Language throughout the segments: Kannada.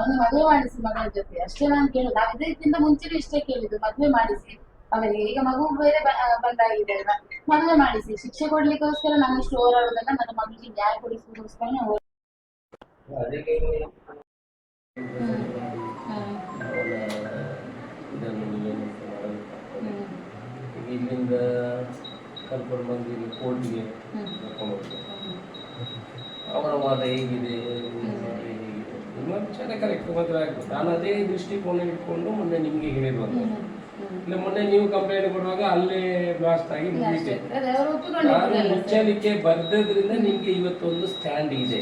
ಅವನು ಮದುವೆ ಮಾಡಿಸಿ ಮಗಳ ಜೊತೆ. ಅಷ್ಟೇ ನಾನು ಕೇಳುದು. ಅದಕ್ಕಿಂತ ಇದಕ್ಕಿಂತ ಮುಂಚೆನೇ ಇಷ್ಟೇ ಕೇಳಿದ್ದು. ಮದುವೆ ಮಾಡಿಸಿ. ಅವರಿಗೆ ಈಗ ಮಗು ಬೇರೆ ಬಂದಾಗಿದೆ ಅಲ್ವಾ? ಮದುವೆ ಮಾಡಿಸಿ. ಶಿಕ್ಷೆ ಕೊಡ್ಲಿಕ್ಕೋಸ್ಕರ ನಾನು ಇಷ್ಟು ಹೋರಾಡೋದನ್ನ ನನ್ನ ಮಗಳಿಗೆ ನ್ಯಾಯ ಕೊಡಿಸೋದಕ್ಕೋಸ್ಕರ ಇಲ್ಲಿಂದ ಕರ್ಕೊಂಡು ಬಂದು ಇಲ್ಲಿ ಕೋರ್ಟ್ಗೆ. ಅವರ ವಾದ ಹೇಗಿದೆ ನಿಮ್ಮ ವಾದ ಹೇಗಿದೆ ನಿಮ್ಮ ವಿಚಾರ ಕರೆಕ್ಟ್ ಮಾತ್ರ ಆಗ್ಬೋದು ನಾನು ಅದೇ ದೃಷ್ಟಿಕೋನ ಇಟ್ಕೊಂಡು ಮೊನ್ನೆ ನಿಮಗೆ ಹೇಳಿರುವಂತ. ಇಲ್ಲ ಮೊನ್ನೆ ನೀವು ಕಂಪ್ಲೇಂಟ್ ಕೊಡುವಾಗ ಅಲ್ಲೇ ಬ್ಲಾಸ್ಟ್ ಆಗಿ ಮುಗಿತೆ ನಾನು. ಮುಚ್ಚಲಿಕ್ಕೆ ಬರ್ದದ್ರಿಂದ ನಿಮ್ಗೆ ಇವತ್ತೊಂದು ಸ್ಟ್ಯಾಂಡ್ ಇದೆ.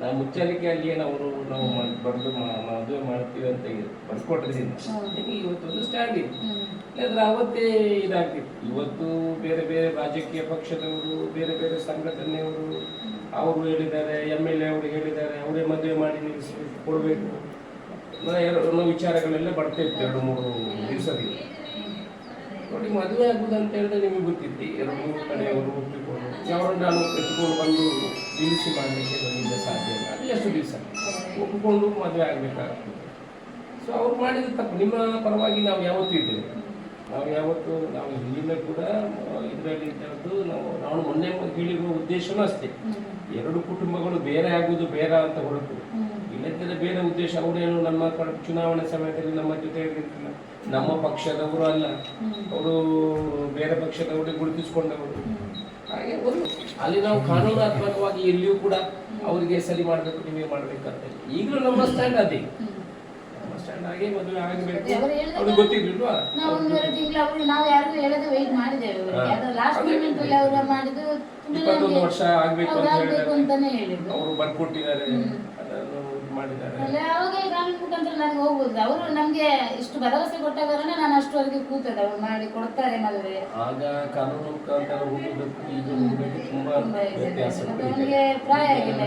ನಾವು ಮುಚ್ಚಲಿಕ್ಕೆ ಅಲ್ಲಿ ಏನವರು ನಾವು ಬರೆದು ಮದುವೆ ಮಾಡ್ತೀವಿ ಅಂತ ಬರ್ಕೊಟ್ರಿಂದ. ನಿಮಗೆ ಇವತ್ತೊಂದು ಸ್ಟ್ಯಾಂಡ್ ಇದೆ. ಇಲ್ಲಾಂದ್ರೆ ಅವತ್ತೇ ಇದಾಗ್ತಿತ್ತು ಇವತ್ತು ಬೇರೆ ಬೇರೆ ರಾಜಕೀಯ ಪಕ್ಷದವರು ಬೇರೆ ಬೇರೆ ಸಂಘಟನೆಯವರು ಅವರು ಹೇಳಿದ್ದಾರೆ ಎಂ ಎಲ್ ಎ ಅವರು ಹೇಳಿದ್ದಾರೆ, ಅವರೇ ಮದುವೆ ಮಾಡಿ ನಿಲ್ಲಿಸಿ ಕೊಡಬೇಕು. ಎರಡು ವಿಚಾರಗಳೆಲ್ಲ ಬರ್ತಾ ಇತ್ತು ಎರಡು ಮೂರು ದಿವಸದಿಂದ ನೋಡಿ, ಮದುವೆ ಆಗ್ಬೋದು ಅಂತ ಹೇಳಿದ್ರೆ ನಿಮಗೆ ಗೊತ್ತಿತ್ತು, ಎರಡು ಮೂರು ಕಡೆಯವರು ಒಪ್ಪಿಕೊಂಡು. ಅವರನ್ನು ನಾನು ಎತ್ಕೊಂಡು ಬಂದು ನಿಲ್ಲಿಸಿ ಮಾಡಲಿಕ್ಕೆ ನನ್ನಿಂದ ಸಾಧ್ಯ ಇಲ್ಲ. ಅದು ಎಷ್ಟು ದಿವಸ. ಒಪ್ಪಿಕೊಂಡು ಮದುವೆ ಆಗಬೇಕಾಗ್ತದೆ. ಸೊ ಅವ್ರು ಮಾಡಿದ ತಪ್ಪು. ನಿಮ್ಮ ಪರವಾಗಿ ನಾವು ಯಾವತ್ತೂ ಇದ್ದೇವೆ. ನಾವು ಯಾವತ್ತು ನಾವು ಇಲ್ಲಿಂದ ಕೂಡ ಇದರಲ್ಲಿ ಇದ್ದದ್ದು ನಾವು ನಾನು ಮೊನ್ನೆ ಹೇಳಿರುವ ಉದ್ದೇಶನೂ ಅಷ್ಟೇ. ಎರಡು ಕುಟುಂಬಗಳು ಬೇರೆ ಆಗುವುದು ಬೇಡ ಅಂತ ಹೊರತು. ಇಲ್ಲದಿದ್ದರೆ ಬೇರೆ ಉದ್ದೇಶ ಅವರೇನು ನಮ್ಮ ಚುನಾವಣೆ ಸಮಯದಲ್ಲಿ ನಮ್ಮ ಜೊತೆ ಇರಲಿಲ್ಲ ನಮ್ಮ ಪಕ್ಷದವರು ಅಲ್ಲ. ಅವರು ಬೇರೆ ಪಕ್ಷದವರಿಗೆ ಗುರುತಿಸಿಕೊಂಡವರು. ಹಾಗೆ ಒಂದು ಅಲ್ಲಿ ನಾವು ಕಾನೂನಾತ್ಮಕವಾಗಿ ಎಲ್ಲಿಯೂ ಕೂಡ ಅವರಿಗೆ ಸರಿ ಮಾಡಬೇಕು ನಿಮಗೆ ಮಾಡ್ಬೇಕಂತ ಈಗಲೂ ನಮ್ಮ ಸ್ಟ್ಯಾಂಡ್ ಅದೇ. ಹ್ಮ್. ನಮ್ಮ ಸ್ಟ್ಯಾಂಡ್ ಹಾಗೆ ಮದುವೆ ಆಗಬೇಕು ಅವ್ರಿಗೆ ಗೊತ್ತಿರ್ಲಿಲ್ವಾ ನಾವು ಒಂದೂವರೆ ತಿಂಗಳು ಅವ್ರಿಗೆ ನಾವು ಯಾರಿಗೂ ಹೇಳದೆ ವೆಯ್ಟ್ ಮಾಡಿದ್ದೇವೆ ಅದು ಲಾಸ್ಟ್ ಮೂಮೆಂಟ್ ಅಲ್ಲಿ ಅವರು ಮಾಡಿದ್ದು ಇಪ್ಪತ್ತೊಂದು ನಮ್ಗೆ ವರ್ಷ ಆಗ್ಬೇಕು ಅಂತ ಹೇಳಿದ್ರು. ಅವರು ಬರ್ಕೊಟ್ಟಿದ್ದಾರೆ ಅದನ್ನು ಇದು ಮಾಡಿದ್ದಾರೆ. ಅಲ್ಲ ಅವಾಗ ಮುಖಾಂತರ ನನಗೆ ಹೋಗ್ಬೋದು. ಅವರು ನಮ್ಗೆ ಇಷ್ಟು ಭರವಸೆ ಕೊಟ್ಟಾಗ ನಾನು ಅಷ್ಟುವರೆಗೆ ಕೂತದೆ ಅವ್ರು ಮಾಡಿ ಕೊಡ್ತಾರೆ ಮದುವೆ. ಆಗ ಕಾನೂನು ಮುಖಾಂತರ ಹೋಗುವುದಕ್ಕೂ ಈಗ ಹೋಗುವುದಕ್ಕೂ ತುಂಬಾ ತುಂಬಾ ಇದೆ. ವ್ಯತ್ಯಾಸ ಮತ್ತೆ ಇದೆ. ಅವನಿಗೆ ಪ್ರಾಯ ಆಗಿಲ್ಲ,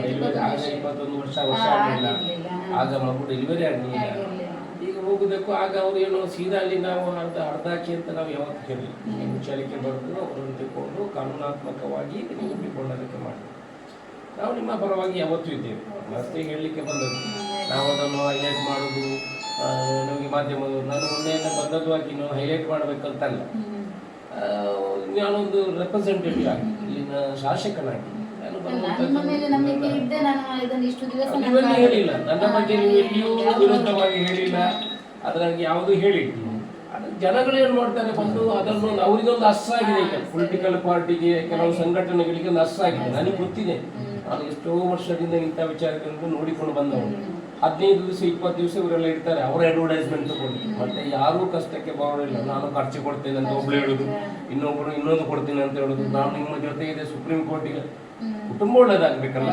ಇಪ್ಪತ್ತೊಂದು ವರ್ಷ. ವರ್ಷ ಆಗಲಿಲ್ಲ. ಆಗ ಮಗು ಡೆಲಿವರಿ ಆಗಲಿಲ್ಲ. ಹೋಗುದಕ್ಕೂ ಆಗ ಅವ್ರು ಏನು ಸೀದಾ ಅಲ್ಲಿ ನಾವು ಅರ್ಧ ಅರ್ಧಾಕಿ ಅಂತ ನಾವು ಯಾವತ್ತು ಹೇಳಿ ಮುಚ್ಚಲಿಕ್ಕೆ ಬರೆದು ಅವರನ್ನು ತಿಳ್ಕೊಂಡು ಕಾನೂನಾತ್ಮಕವಾಗಿ ನೀವು ಒಪ್ಪಿಕೊಳ್ಳೋದಕ್ಕೆ ಮಾಡಿ ನಾವು ನಿಮ್ಮ ಪರವಾಗಿ ಯಾವತ್ತೂ ಇದ್ದೇವೆ. ಮತ್ತೆ ಹೇಳಲಿಕ್ಕೆ ಬಂದದ್ದು. ನಾವು ಅದನ್ನು ಹೈಲೈಟ್ ಮಾಡೋದು ನಮಗೆ ಮಾಧ್ಯಮದವರು ನಾನು ಮೊನ್ನೆಯಿಂದ ಬಂದದ್ದು ನೀವು ಹೈಲೈಟ್ ಮಾಡಬೇಕಂತಲ್ಲ. ನಾನೊಂದು ರೆಪ್ರೆಸೆಂಟೇಟಿವ್ ಆಗಿ ಇಲ್ಲಿನ ಶಾಸಕನಾಗಿ. ಹೇಳಿಲ್ಲ. ನನ್ನ ಬಗ್ಗೆ ನೀವು ಎಲ್ಲಿಯೂ ವಿರುದ್ಧವಾಗಿ ಹೇಳಿಲ್ಲ. ಅದ್ರಾಗಿ ಯಾವುದು ಹೇಳಿ ಜನಗಳು ಏನು ಮಾಡ್ತಾರೆ ಬಂದು ಅದನ್ನು ಅವರಿಗೊಂದು ಆಗಿದೆ ಈಗ. ಪೊಲಿಟಿಕಲ್ ಪಾರ್ಟಿಗೆ ಕೆಲವು ಸಂಘಟನೆಗಳಿಗೆ ಒಂದು ಆಗಿದೆ. ನನಗೆ ಗೊತ್ತಿದೆ. ನಾನು ಎಷ್ಟೋ ವರ್ಷದಿಂದ ಇಂಥ ವಿಚಾರಗಳನ್ನು ನೋಡಿಕೊಂಡು ಬಂದವರು ಹದಿನೈದು ದಿವಸ ಇಪ್ಪತ್ತು ದಿವಸ ಇವರೆಲ್ಲ ಇರ್ತಾರೆ. ಅವರ ಅಡ್ವರ್ಟೈಸ್ಮೆಂಟ್ ತಗೊಂಡು. ಮತ್ತೆ ಯಾರು ಕಷ್ಟಕ್ಕೆ ಬರೋದಿಲ್ಲ ನಾನು ಖರ್ಚು ಕೊಡ್ತೇನೆ ಅಂತ ಒಬ್ಳು ಹೇಳುದು. ಇನ್ನೊಬ್ರು ಇನ್ನೊಂದು ಕೊಡ್ತೀನಿ ಅಂತ ಹೇಳುದು. ನಾನು ನಿಮ್ಮ ಜೊತೆ ಇದೆ ಸುಪ್ರೀಂ ಕೋರ್ಟಿಗೆ. ಕುಟುಂಬ ಒಳ್ಳೇದಾಗ್ಬೇಕಲ್ಲ.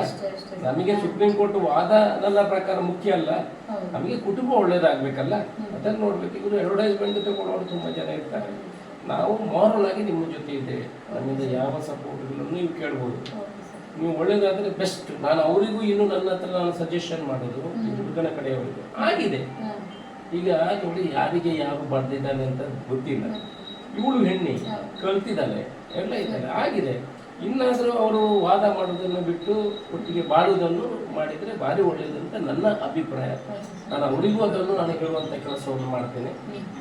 ನಮಗೆ ಸುಪ್ರೀಂ ಕೋರ್ಟ್ ವಾದ ನನ್ನ ಪ್ರಕಾರ ಮುಖ್ಯ ಅಲ್ಲ. ನಮಗೆ ಕುಟುಂಬ ಒಳ್ಳೇದಾಗ್ಬೇಕಲ್ಲ? ಅದನ್ನ ನೋಡ್ಬೇಕು. ಇವರು ಅಡ್ವರ್ಟೈಸ್ಮೆಂಟ್ ತಗೊಳ್ಳೋರು ತುಂಬಾ ಜನ ಇರ್ತಾರೆ. ನಾವು ಮಾರಲ್ ಆಗಿ ನಿಮ್ಮ ಜೊತೆ ಇದ್ದೇವೆ. ನಮ್ಮಿಂದ ಯಾವ ಸಪೋರ್ಟ್ಗಳನ್ನು ನೀವು ಕೇಳ್ಬೋದು. ನೀವು ಒಳ್ಳೇದಾದ್ರೆ ಬೆಸ್ಟ್ ನಾನು ಅವರಿಗೂ ಇನ್ನು ನನ್ನ ಹತ್ರ ನಾನು ಸಜೆಷನ್ ಮಾಡೋದು ಹುಡುಗನ ಕಡೆಯವರಿಗೆ. ಆಗಿದೆ. ಈಗ ನೋಡಿ ಯಾರಿಗೆ ಯಾರು ಬರ್ದಿದ್ದಾನೆ ಅಂತ ಗೊತ್ತಿಲ್ಲ. ಇವಳು ಹೆಣ್ಣಿ ಕಲ್ತಿದ್ದಾಳೆ ಎಲ್ಲ ಇದ್ದಾರೆ. ಆಗಿದೆ. ಇನ್ನಾದರೂ ಅವರು ವಾದ ಮಾಡೋದನ್ನು ಬಿಟ್ಟು ಒಟ್ಟಿಗೆ ಬಾಳುವುದನ್ನು ಮಾಡಿದರೆ ಭಾರಿ ಒಳ್ಳೆಯದಂತ ನನ್ನ ಅಭಿಪ್ರಾಯ. ನಾನು ಅವರಿಗೂ ಅದನ್ನು ನಾನು ಹೇಳುವಂಥ ಕೆಲಸವನ್ನು ಮಾಡ್ತೇನೆ.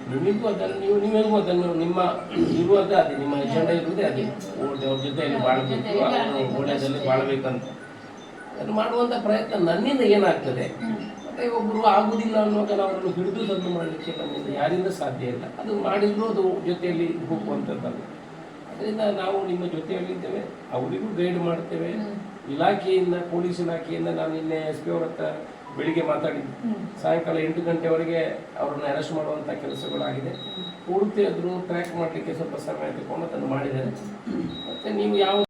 ನಿಮಗೂ ಅದನ್ನು, ನೀವು, ನಿಮಗೂ ಅದನ್ನು, ನಿಮ್ಮ ಇರುವುದೇ ಅದೇ ನಿಮ್ಮ ಎಜೆಂಡಾ ಇರುವುದೇ ಅದೇ. ಅವ್ರ ಜೊತೆಯಲ್ಲಿ ಬಾಳಬೇಕು ಅವರು ಒಳ್ಳೆಯದಲ್ಲಿ ಬಾಳಬೇಕಂತ. ಅದನ್ನು ಮಾಡುವಂಥ ಪ್ರಯತ್ನ ನನ್ನಿಂದ ಏನಾಗ್ತದೆ? ಮತ್ತೆ ಒಬ್ಬರು ಆಗುವುದಿಲ್ಲ ಅನ್ನುವಾಗ ನಾವು ಅವರನ್ನು ಹಿಡಿದು ಅದನ್ನು ಮಾಡಲಿಕ್ಕೆ ನಮ್ಮಿಂದ ಯಾರಿಂದ ಸಾಧ್ಯ ಇಲ್ಲ. ಅದು ಮಾಡಿದ್ರೂ ಅದು ಜೊತೆಯಲ್ಲಿ ಹೋಗುವಂಥದ್ದಲ್ಲ ಅದರಿಂದ ನಾವು ನಿಮ್ಮ ಜೊತೆಯಲ್ಲಿದ್ದೇವೆ ಅವರಿಗೂ ಗೈಡ್ ಮಾಡ್ತೇವೆ ಇಲಾಖೆಯಿಂದ ಪೊಲೀಸ್ ಇಲಾಖೆಯಿಂದ ನಾನು ನಿನ್ನೆ ಎಸ್ ಪಿ ಅವ್ರ ಹತ್ರ ಬೆಳಿಗ್ಗೆ ಮಾತಾಡಿದ್ದೆ. ಸಾಯಂಕಾಲ ಎಂಟು ಗಂಟೆವರೆಗೆ ಅವರನ್ನು ಅರೆಸ್ಟ್ ಮಾಡುವಂಥ ಕೆಲಸಗಳಾಗಿದೆ. ಪೂರ್ತಿ ಅದನ್ನು ಟ್ರ್ಯಾಕ್ ಮಾಡಲಿಕ್ಕೆ ಸ್ವಲ್ಪ ಸಮಯ ತಗೊಂಡು ಅದನ್ನು ಮಾಡಿದ್ದಾರೆ. ಮತ್ತು ನೀವು ಯಾವ